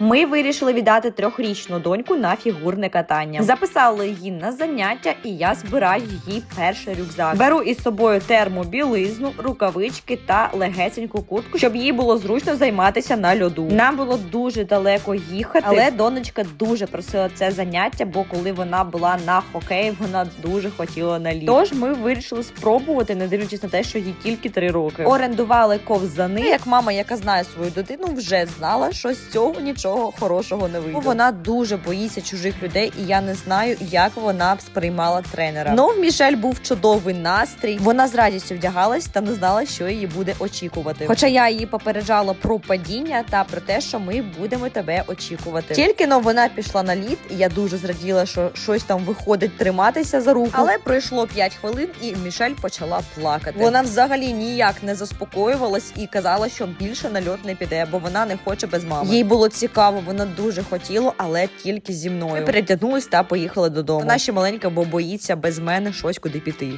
Ми вирішили віддати трьохрічну доньку на фігурне катання. Записали її на заняття, і я збираю її перший рюкзак. Беру із собою термобілизну, рукавички та легесеньку куртку, щоб їй було зручно займатися на льоду. Нам було дуже далеко їхати, але донечка дуже просила це заняття, бо коли вона була на хокеї, вона дуже хотіла на лід. Тож ми вирішили спробувати, не дивлячись на те, що їй тільки три роки. Орендували ковзани. Як мама, яка знає свою дитину, вже знала, що з цього нічого хорошого не вийде. Вона дуже боїться чужих людей, і я не знаю, як вона б сприймала тренера. Ну в Мішель був чудовий настрій. Вона з радістю вдягалась та не знала, що її буде очікувати. Хоча я її попереджала про падіння та про те, що ми будемо тебе очікувати. Тільки но вона пішла на лід, і я дуже зраділа, що щось там виходить триматися за руку. Але пройшло 5 хвилин, і Мішель почала плакати. Вона взагалі ніяк не заспокоювалась і казала, що більше на льот не піде, бо вона не хоче без мами. Їй було цікаво, вона дуже хотіла, але тільки зі мною. Ми перетягнулись та поїхали додому. Вона ще маленька, бо боїться без мене щось куди піти.